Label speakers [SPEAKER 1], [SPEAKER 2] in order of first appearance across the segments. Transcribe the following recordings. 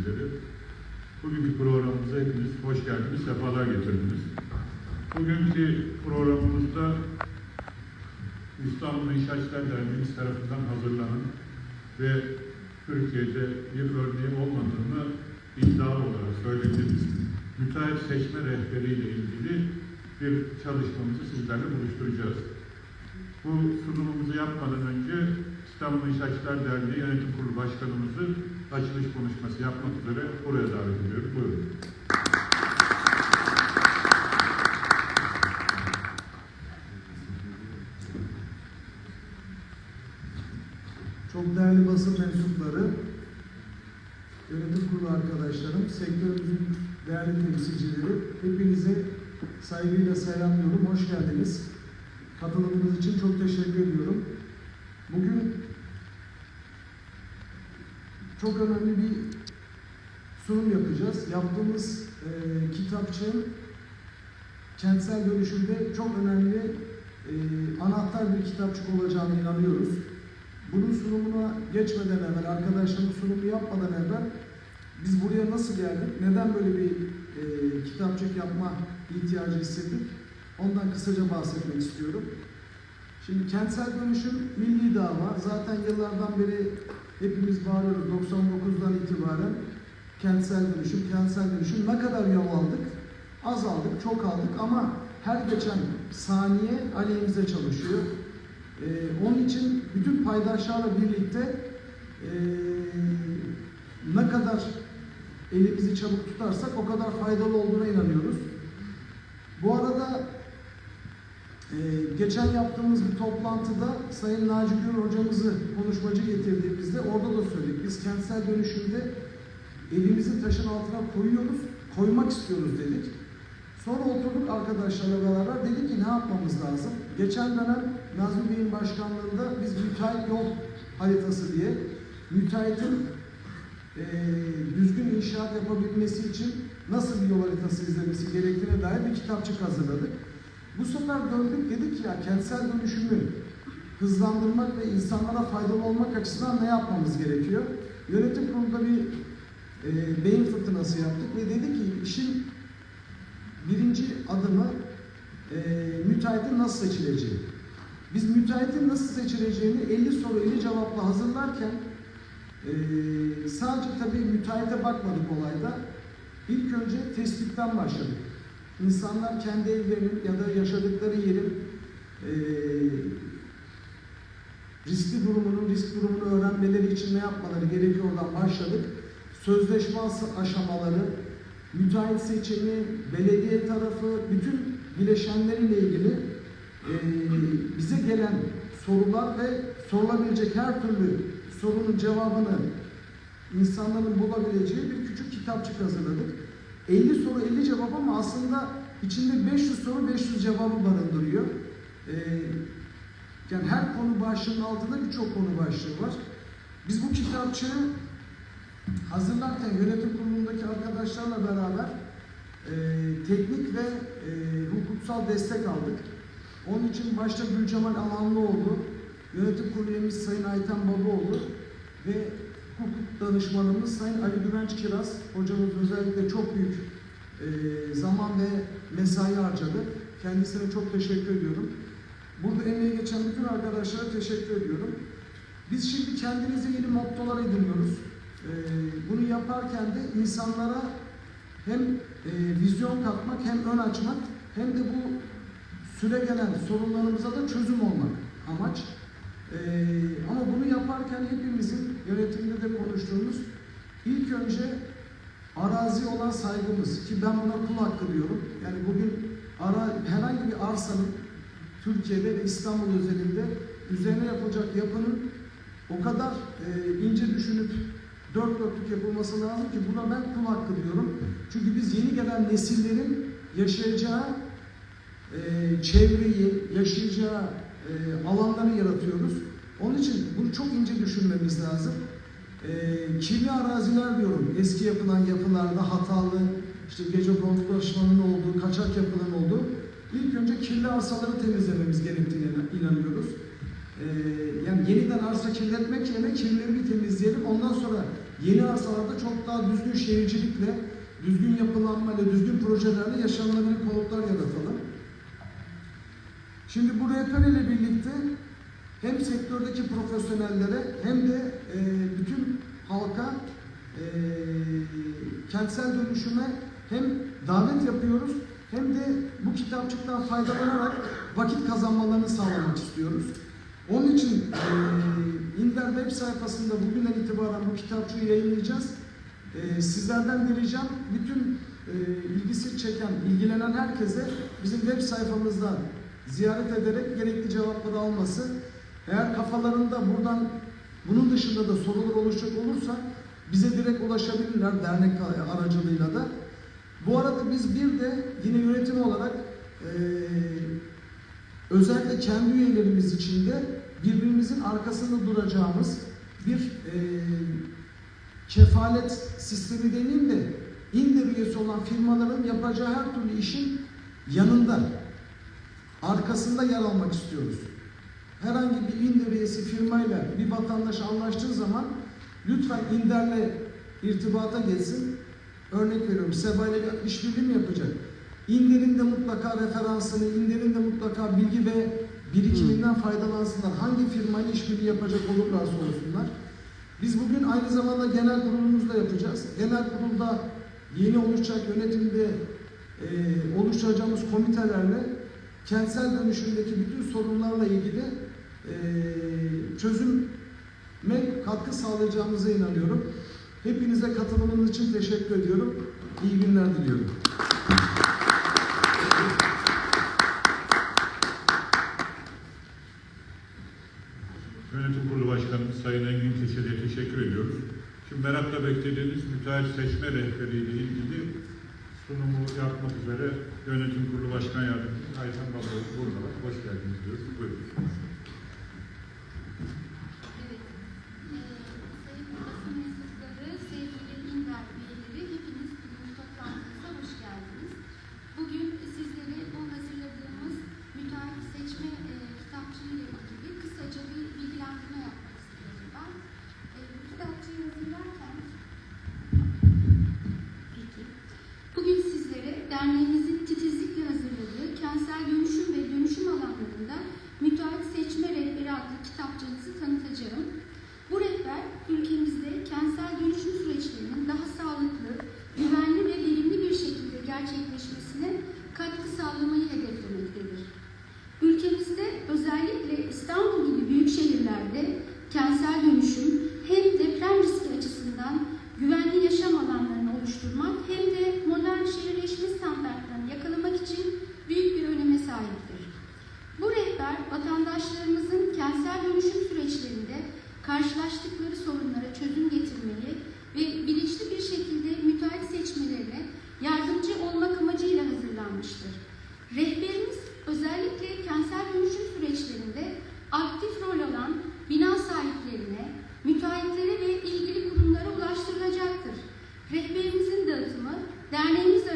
[SPEAKER 1] temsilcileri. Bugünkü programımıza hepiniz hoş geldiniz, sefalar getirdiniz. Bugünkü programımızda İstanbul İnşaatçılar Derneğimiz tarafından hazırlanan ve Türkiye'de bir örneği olmadığını iddialı olarak söylediğimiz müteahhit seçme rehberiyle ilgili bir çalışmamızı sizlerle buluşturacağız. Bu sunumumuzu yapmadan önce İstanbul İnşaatçılar Derneği Yönetim Kurulu Başkanımızı açılış konuşması yapmak üzere buraya davet ediyorum. Buyurun.
[SPEAKER 2] Çok değerli basın mensupları, yönetim kurulu arkadaşlarım, sektörümüzün değerli temsilcileri, hepinize saygıyla selamlıyorum. Hoş geldiniz. Katılımınız için çok teşekkür ediyorum. Bugün çok önemli bir sunum yapacağız. Yaptığımız e, kitapçığın kentsel dönüşümde çok önemli e, anahtar bir kitapçık olacağını inanıyoruz. Bunun sunumuna geçmeden evvel, arkadaşlarımın sunumu yapmadan evvel biz buraya nasıl geldik, neden böyle bir e, kitapçık yapma ihtiyacı hissettik, ondan kısaca bahsetmek istiyorum. Şimdi kentsel dönüşüm milli dava. Zaten yıllardan beri hepimiz bağırıyoruz 99'dan itibaren kentsel dönüşüm, kentsel dönüşüm ne kadar yol aldık? Az aldık, çok aldık ama her geçen saniye aleyhimize çalışıyor. Ee, onun için bütün paydaşlarla birlikte ee, ne kadar elimizi çabuk tutarsak o kadar faydalı olduğuna inanıyoruz. Bu arada ee, geçen yaptığımız bir toplantıda Sayın Naci Gür hocamızı konuşmacı getirdiğimizde orada da söyledik. Biz kentsel dönüşümde elimizi taşın altına koyuyoruz, koymak istiyoruz dedik. Sonra oturduk arkadaşlarla beraber dedik ki ne yapmamız lazım? Geçen dönem Nazmi Bey'in başkanlığında biz müteahhit yol haritası diye müteahhitin e, düzgün inşaat yapabilmesi için nasıl bir yol haritası izlemesi gerektiğine dair bir kitapçık hazırladık. Bu sefer döndük dedik ya kentsel dönüşümü hızlandırmak ve insanlara faydalı olmak açısından ne yapmamız gerekiyor? Yönetim kurulunda bir e, beyin fırtınası yaptık ve dedi ki işin birinci adımı e, müteahhitin nasıl seçileceği. Biz müteahhitin nasıl seçileceğini 50 soru 50 cevapla hazırlarken e, sadece tabii müteahhite bakmadık olayda. İlk önce tespitten başladık. İnsanlar kendi evlerinin ya da yaşadıkları yerin e, riskli durumunun, risk durumunu öğrenmeleri için ne yapmaları gerekiyor oradan başladık. Sözleşme aşamaları, müteahhit seçimi, belediye tarafı, bütün bileşenleriyle ilgili e, bize gelen sorular ve sorulabilecek her türlü sorunun cevabını insanların bulabileceği bir küçük kitapçık hazırladık. 50 soru 50 cevap ama aslında içinde 500 soru 500 cevabı barındırıyor. Ee, yani her konu başlığının altında birçok konu başlığı var. Biz bu kitapçığı hazırlarken yönetim kurulundaki arkadaşlarla beraber e, teknik ve e, hukuksal destek aldık. Onun için başta Gülcemal Alanlıoğlu, yönetim kurulu üyemiz Sayın Ayten Babaoğlu ve hukuk danışmanımız Sayın Ali Güvenç Kiraz hocamız özellikle çok büyük e, zaman ve mesai harcadı. Kendisine çok teşekkür ediyorum. Burada emeği geçen bütün arkadaşlara teşekkür ediyorum. Biz şimdi kendimize yeni mottolar ediniyoruz. E, bunu yaparken de insanlara hem e, vizyon katmak hem ön açmak hem de bu süre gelen sorunlarımıza da çözüm olmak amaç. Ee, ama bunu yaparken hepimizin yönetimde de konuştuğumuz ilk önce arazi olan saygımız ki ben buna kul hakkı diyorum. Yani bugün ara, herhangi bir arsanın Türkiye'de ve İstanbul özelinde üzerine yapılacak yapının o kadar e, ince düşünüp dört dörtlük yapılması lazım ki buna ben kul hakkı diyorum. Çünkü biz yeni gelen nesillerin yaşayacağı çevreyi, yaşayacağı e, alanları yaratıyoruz. Onun için bunu çok ince düşünmemiz lazım. E, kirli araziler diyorum. Eski yapılan yapılarda hatalı, işte gece konutlaşmanın olduğu, kaçak yapılan olduğu. İlk önce kirli arsaları temizlememiz gerektiğine inanıyoruz. E, yani yeniden arsa kirletmek yerine kirleri bir temizleyelim. Ondan sonra yeni arsalarda çok daha düzgün şehircilikle, düzgün yapılanmayla, düzgün projelerle yaşanılabilir konutlar yaratalım. Şimdi bu rehber ile birlikte hem sektördeki profesyonellere hem de e, bütün halka e, kentsel dönüşüme hem davet yapıyoruz hem de bu kitapçıktan faydalanarak vakit kazanmalarını sağlamak istiyoruz. Onun için e, İnder web sayfasında bugünden itibaren bu kitapçığı yayınlayacağız. E, sizlerden de ricam bütün e, ilgisi çeken, ilgilenen herkese bizim web sayfamızda ziyaret ederek gerekli cevapları alması. Eğer kafalarında buradan bunun dışında da sorular oluşacak olursa bize direkt ulaşabilirler dernek aracılığıyla da. Bu arada biz bir de yine yönetim olarak eee, özellikle kendi üyelerimiz için de birbirimizin arkasında duracağımız bir eee, kefalet sistemi demeyeyim de İNDER üyesi olan firmaların yapacağı her türlü işin yanında, arkasında yer almak istiyoruz. Herhangi bir İNDER üyesi firmayla bir vatandaş anlaştığı zaman lütfen İNDER'le irtibata geçsin. Örnek veriyorum, SEBA ile bir işbirliği mi yapacak? İnder'in de mutlaka referansını, İnder'in de mutlaka bilgi ve birikiminden faydalansınlar. Hangi firmayla işbirliği yapacak olurlarsa olsunlar. Biz bugün aynı zamanda genel kurulumuzda yapacağız. Genel kurulda yeni oluşacak yönetimde e, oluşturacağımız komitelerle kentsel dönüşümdeki bütün sorunlarla ilgili e, çözüme katkı sağlayacağımıza inanıyorum. Hepinize katılımınız için teşekkür ediyorum. İyi günler diliyorum.
[SPEAKER 1] Yönetim Kurulu Başkanımız Sayın Engin Keçeli'ye teşekkür ediyoruz. Şimdi merakla beklediğiniz müteahhit seçme rehberiyle ilgili sunumu yapmak üzere Yönetim Kurulu Başkan Yardımcısı Ayten Babaoğlu buradalar. Hoş geldiniz diyoruz. Buyurun.
[SPEAKER 3] Evet. Ee, sayın basın mensupları, sevgili İnder üyeleri, hepiniz bugün toplantımıza hoş geldiniz. Bugün sizlere bu hazırladığımız müteahhit seçme e, kitapçığı ile ilgili kısaca bir bilgilendirme yapmak istiyorum ben. E, bu kitapçıyı hazırlarken Peki. Bugün sizlere derneğimizin titizlikle hazırladığı kentsel dönüşüm ve dönüşüm alanlarında müteahhit seçme rehberi adlı kitapçığımızı tanıtacağım. Bu rehber ülkemizde kentsel dönüşüm süreçlerinin daha sağlıklı, güvenli ve verimli bir şekilde gerçekleşmesine katkı sağlamayı hedeflemektedir. Ülkemizde özellikle İstanbul gibi büyük şehirlerde kentsel dönüşüm hem deprem riski açısından güvenli yaşam alanlarını oluşturmak hem de modern şehirleşme standartlarını yakalamak için büyük bir öneme sahiptir. Bu rehber vatandaşlarımızın kentsel dönüşüm süreçlerinde karşılaştıkları sorunlara çözüm getirmeyi ve bilinçli bir şekilde müteahhit seçmelerine yardımcı olmak amacıyla hazırlanmıştır. Rehberimiz özellikle kentsel dönüşüm süreçlerinde aktif rol alan bina sahiplerine, müteahhitlere ve ilgili kurumlara ulaştırılacaktır. Rehberimizin dağıtımı derneğimiz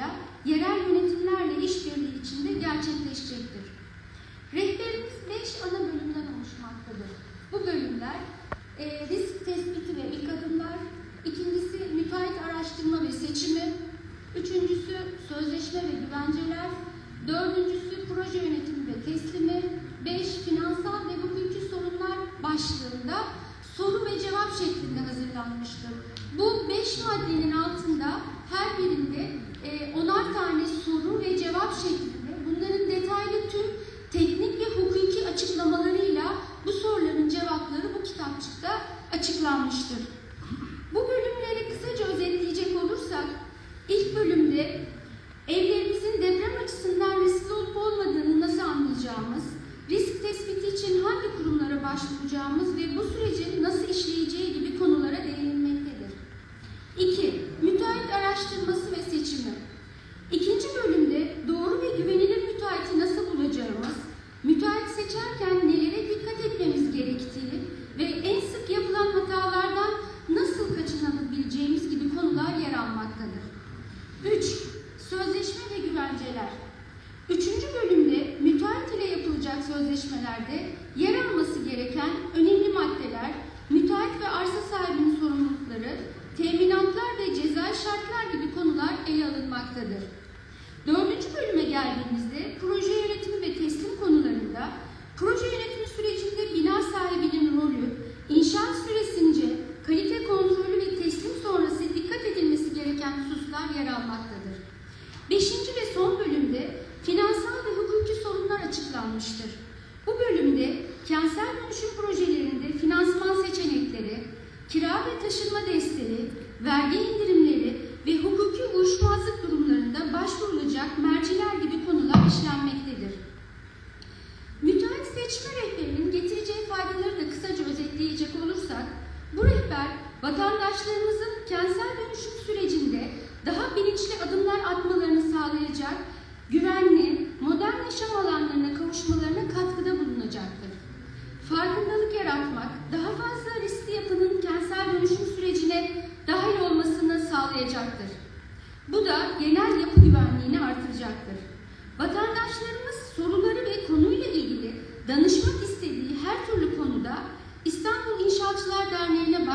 [SPEAKER 3] aracılığıyla yerel yönetimlerle işbirliği içinde gerçekleşecektir. Rehberimiz 5 ana bölümden oluşmaktadır. Bu bölümler e, risk tespiti ve ilk adımlar, ikincisi müteahhit araştırma ve seçimi, üçüncüsü sözleşme ve güvenceler, dördüncüsü proje yönetimi ve teslimi, beş finansal ve hukuki sorunlar başlığında soru ve cevap şeklinde hazırlanmıştır. Bu beş maddenin altında her birinde e, onar tane soru ve cevap şeklinde bunların detaylı tüm teknik ve hukuki açıklamalarıyla bu soruların cevapları bu kitapçıkta açıklanmıştır. Bu bölümleri kısaca özetleyecek olursak, ilk bölümde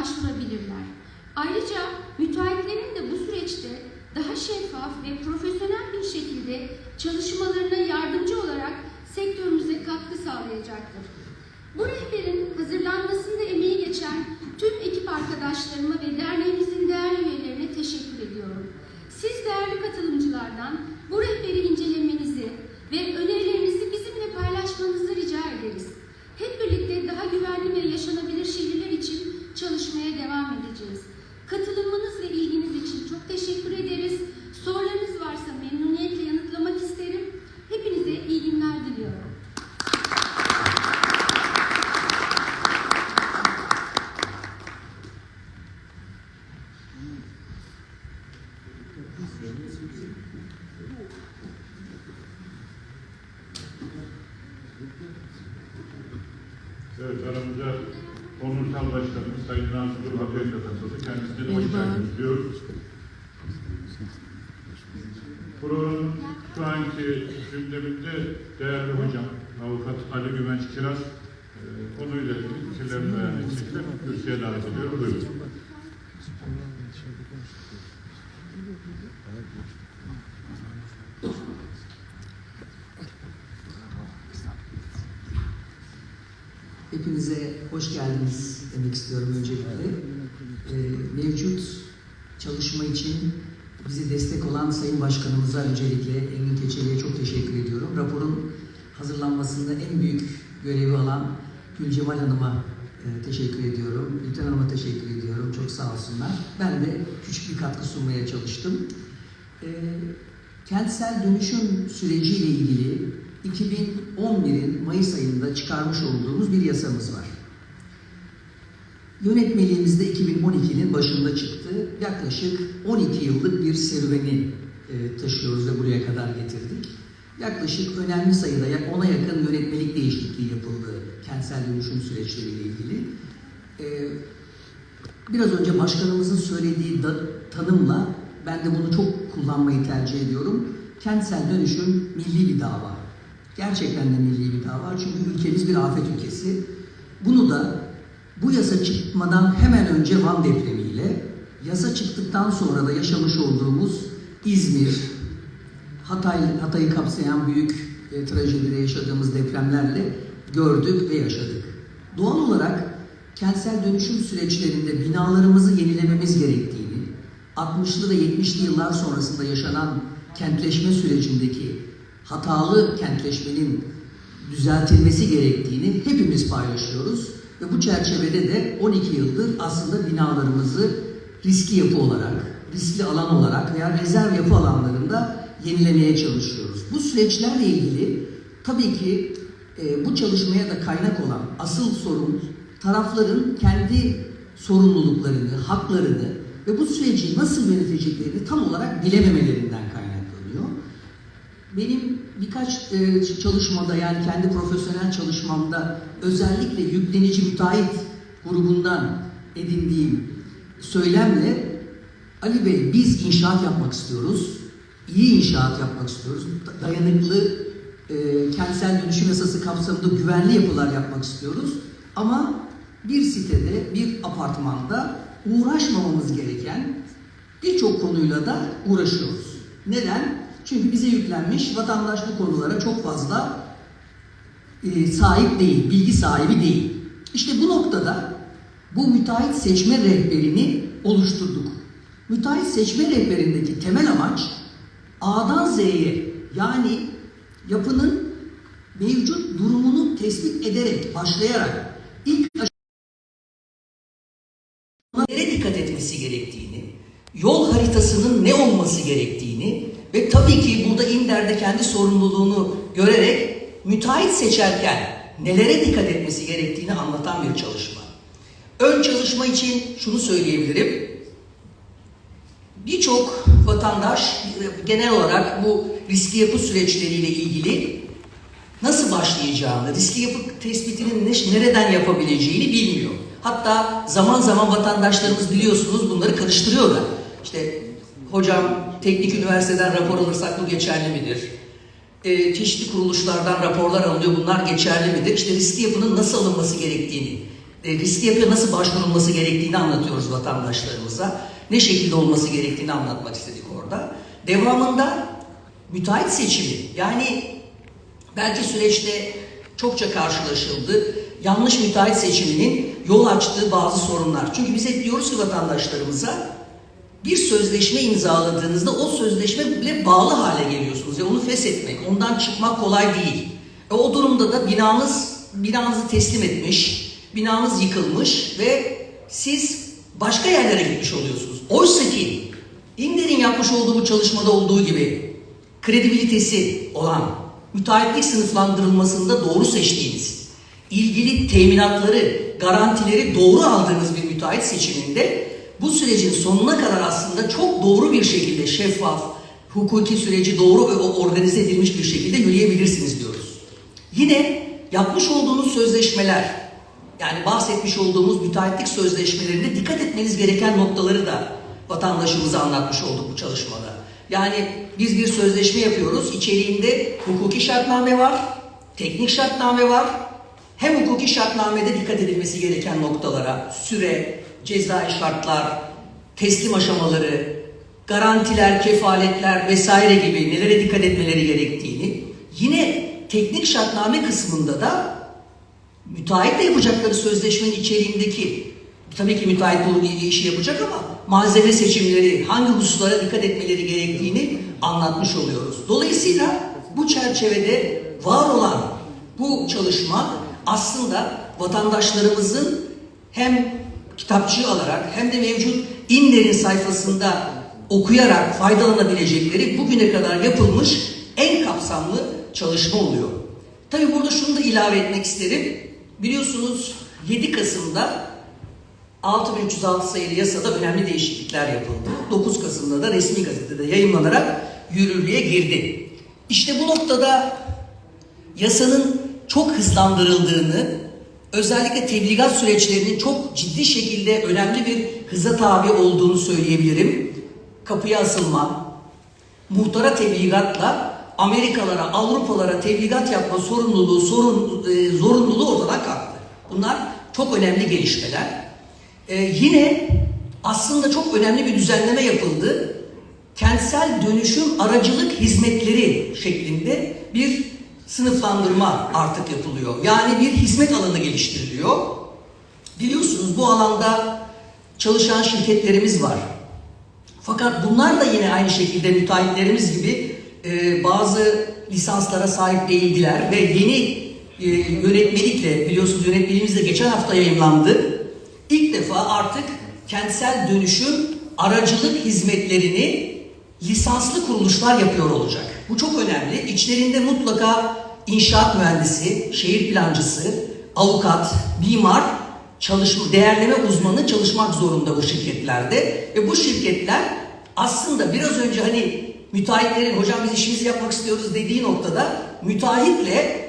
[SPEAKER 3] Derneği'ne başvurabilirler. Ayrıca müteahhitlerin de bu süreçte daha şeffaf ve profesyonel bir şekilde çalışmalarına yardımcı olarak sektörümüze katkı sağlayacaktır. Bu rehberin hazırlanmasında emeği geçen tüm ekip arkadaşlarıma ve derneğimizin değerli üyelerine teşekkür ediyorum. Siz değerli katılımcılardan bu rehberi incelemenizi ve önerilerinizi bizimle paylaşmanızı rica ederiz. Hep birlikte daha güvenli ve yaşanabilir şehirler için çalışmaya devam edeceğiz. Katılımınız ve ilginiz için çok teşekkür ederiz. Sorularınız varsa memnuniyetle yanıtlamak isterim. Hepinize iyi günler diliyorum.
[SPEAKER 1] Evet, aramızda onursal başkanımız Sayın Nazım Ateş'e katıldı. Kendisine hoş geldiniz diyoruz. Programın şu anki gündeminde değerli hocam, avukat Ali Güvenç Kiraz, e, konuyla ilgili fikirlerini beyan edecekler. Kürsüye davet ediyorum. Buyurun.
[SPEAKER 4] Hepinize hoş geldiniz demek istiyorum öncelikle. Ee, mevcut çalışma için bize destek olan Sayın Başkanımıza öncelikle Engin Keçeli'ye çok teşekkür ediyorum. Raporun hazırlanmasında en büyük görevi alan Gülcemal Hanım'a e, teşekkür ediyorum. Gülten Hanım'a teşekkür ediyorum. Çok sağ olsunlar. Ben de küçük bir katkı sunmaya çalıştım. Ee, kentsel dönüşüm süreciyle ilgili 2011'in Mayıs ayında çıkarmış olduğumuz bir yasamız var. Yönetmeliğimizde 2012'nin başında çıktı. Yaklaşık 12 yıllık bir serüveni e, taşıyoruz ve buraya kadar getirdik. Yaklaşık önemli sayıda ona yakın yönetmelik değişikliği yapıldı kentsel dönüşüm süreçleriyle ilgili. E, biraz önce başkanımızın söylediği da, tanımla ben de bunu çok kullanmayı tercih ediyorum. Kentsel dönüşüm milli bir dava. Gerçekten de milli bir dava çünkü ülkemiz bir afet ülkesi. Bunu da bu yasa çıkmadan hemen önce Van depremiyle, yasa çıktıktan sonra da yaşamış olduğumuz İzmir, Hatay, Hatay'ı kapsayan büyük e, trajedide yaşadığımız depremlerle gördük ve yaşadık. Doğal olarak kentsel dönüşüm süreçlerinde binalarımızı yenilememiz gerektiğini, 60'lı ve 70'li yıllar sonrasında yaşanan kentleşme sürecindeki hatalı kentleşmenin düzeltilmesi gerektiğini hepimiz paylaşıyoruz. Ve bu çerçevede de 12 yıldır aslında binalarımızı riskli yapı olarak, riskli alan olarak veya rezerv yapı alanlarında yenilemeye çalışıyoruz. Bu süreçlerle ilgili tabii ki e, bu çalışmaya da kaynak olan asıl sorun tarafların kendi sorumluluklarını, haklarını ve bu süreci nasıl yöneteceklerini tam olarak bilememelerinden kaynaklanıyor. Benim birkaç e, çalışmada yani kendi profesyonel çalışmamda özellikle yüklenici müteahhit grubundan edindiğim söylemle Ali Bey biz inşaat yapmak istiyoruz. İyi inşaat yapmak istiyoruz. Dayanıklı e, kentsel dönüşüm yasası kapsamında güvenli yapılar yapmak istiyoruz. Ama bir sitede, bir apartmanda uğraşmamamız gereken birçok konuyla da uğraşıyoruz. Neden? Çünkü bize yüklenmiş vatandaş bu konulara çok fazla e, sahip değil, bilgi sahibi değil. İşte bu noktada bu müteahhit seçme rehberini oluşturduk. Müteahhit seçme rehberindeki temel amaç A'dan Z'ye yani yapının mevcut durumunu tespit ederek, başlayarak ilk nelere dikkat etmesi gerektiğini, yol haritasının ne olması gerektiğini ve tabii ki burada İnder'de kendi sorumluluğunu görerek müteahhit seçerken nelere dikkat etmesi gerektiğini anlatan bir çalışma. Ön çalışma için şunu söyleyebilirim. Birçok vatandaş genel olarak bu riskli yapı süreçleriyle ilgili nasıl başlayacağını, riskli yapı tespitinin ne- nereden yapabileceğini bilmiyor. Hatta zaman zaman vatandaşlarımız biliyorsunuz bunları karıştırıyorlar. İşte hocam teknik üniversiteden rapor alırsak bu geçerli midir? Ee, çeşitli kuruluşlardan raporlar alınıyor bunlar geçerli midir? İşte riskli yapının nasıl alınması gerektiğini, e, riskli yapıya nasıl başvurulması gerektiğini anlatıyoruz vatandaşlarımıza. Ne şekilde olması gerektiğini anlatmak istedik orada. Devamında müteahhit seçimi yani Belki süreçte çokça karşılaşıldı. Yanlış müteahhit seçiminin yol açtığı bazı sorunlar. Çünkü biz hep diyoruz ki vatandaşlarımıza bir sözleşme imzaladığınızda o sözleşme bile bağlı hale geliyorsunuz. Ya onu feshetmek, ondan çıkmak kolay değil. E o durumda da binanız binanızı teslim etmiş, binanız yıkılmış ve siz başka yerlere gitmiş oluyorsunuz. Oysa ki İnder'in yapmış olduğu bu çalışmada olduğu gibi kredibilitesi olan müteahhitlik sınıflandırılmasında doğru seçtiğiniz, ilgili teminatları, garantileri doğru aldığınız bir müteahhit seçiminde bu sürecin sonuna kadar aslında çok doğru bir şekilde şeffaf, hukuki süreci doğru ve organize edilmiş bir şekilde yürüyebilirsiniz diyoruz. Yine yapmış olduğunuz sözleşmeler, yani bahsetmiş olduğumuz müteahhitlik sözleşmelerinde dikkat etmeniz gereken noktaları da vatandaşımıza anlatmış olduk bu çalışmada. Yani biz bir sözleşme yapıyoruz. İçeriğinde hukuki şartname var, teknik şartname var. Hem hukuki şartnamede dikkat edilmesi gereken noktalara, süre, cezai şartlar, teslim aşamaları, garantiler, kefaletler vesaire gibi nelere dikkat etmeleri gerektiğini, yine teknik şartname kısmında da müteahhitle yapacakları sözleşmenin içeriğindeki tabii ki müteahhit bu işi yapacak ama malzeme seçimleri, hangi hususlara dikkat etmeleri gerektiğini anlatmış oluyoruz. Dolayısıyla bu çerçevede var olan bu çalışma aslında vatandaşlarımızın hem kitapçığı alarak hem de mevcut İnder'in sayfasında okuyarak faydalanabilecekleri bugüne kadar yapılmış en kapsamlı çalışma oluyor. Tabii burada şunu da ilave etmek isterim. Biliyorsunuz 7 Kasım'da 6306 sayılı yasada önemli değişiklikler yapıldı. 9 Kasım'da da resmi gazetede yayınlanarak yürürlüğe girdi. İşte bu noktada yasanın çok hızlandırıldığını, özellikle tebligat süreçlerinin çok ciddi şekilde önemli bir hıza tabi olduğunu söyleyebilirim. Kapıya asılma, muhtara tebligatla Amerikalara, Avrupalara tebligat yapma sorumluluğu, sorun, e, zorunluluğu ortadan kalktı. Bunlar çok önemli gelişmeler. E, yine aslında çok önemli bir düzenleme yapıldı. Kentsel dönüşüm aracılık hizmetleri şeklinde bir sınıflandırma artık yapılıyor. Yani bir hizmet alanı geliştiriliyor. Biliyorsunuz bu alanda çalışan şirketlerimiz var. Fakat bunlar da yine aynı şekilde müteahhitlerimiz gibi e, bazı lisanslara sahip değildiler ve yeni e, yönetmelikle biliyorsunuz yönetmeliğimiz de geçen hafta yayınlandı. İlk defa artık kentsel dönüşüm aracılık hizmetlerini lisanslı kuruluşlar yapıyor olacak. Bu çok önemli. İçlerinde mutlaka inşaat mühendisi, şehir plancısı, avukat, mimar, çalışma, değerleme uzmanı çalışmak zorunda bu şirketlerde. Ve bu şirketler aslında biraz önce hani müteahhitlerin hocam biz işimizi yapmak istiyoruz dediği noktada müteahhitle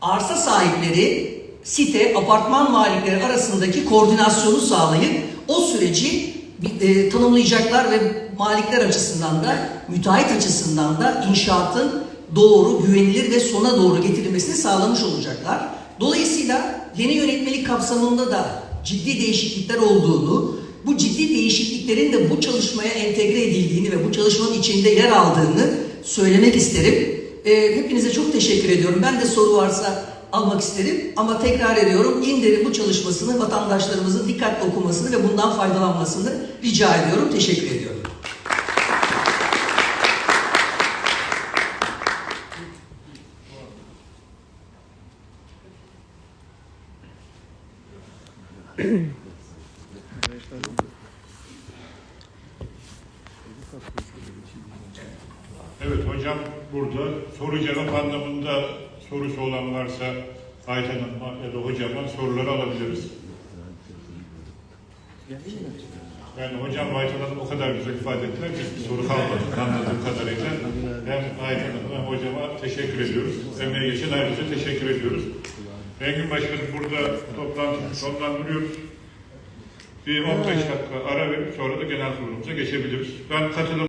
[SPEAKER 4] arsa sahipleri, site, apartman malikleri arasındaki koordinasyonu sağlayıp o süreci e, tanımlayacaklar ve malikler açısından da müteahhit açısından da inşaatın doğru, güvenilir ve sona doğru getirilmesini sağlamış olacaklar. Dolayısıyla yeni yönetmelik kapsamında da ciddi değişiklikler olduğunu, bu ciddi değişikliklerin de bu çalışmaya entegre edildiğini ve bu çalışmanın içinde yer aldığını söylemek isterim. Ee, hepinize çok teşekkür ediyorum. Ben de soru varsa almak isterim ama tekrar ediyorum İnder'in bu çalışmasını vatandaşlarımızın dikkatli okumasını ve bundan faydalanmasını rica ediyorum. Teşekkür ediyorum.
[SPEAKER 1] Evet hocam burada soru cevap anlamında sorusu olan varsa Ayten Hanım ya da hocama soruları alabiliriz. Yani hocam Ayten Hanım o kadar güzel ifade ettiler ki bir soru kalmadı anladığım kadarıyla. Hem Ayten Hanım hem hocama teşekkür ediyoruz. Emeği geçen ayrıca teşekkür ediyoruz. Engin Başkanım burada toplantıyı sonlandırıyoruz. Bir 15 dakika ara verip sonra da genel kurulumuza geçebiliriz. Ben katılım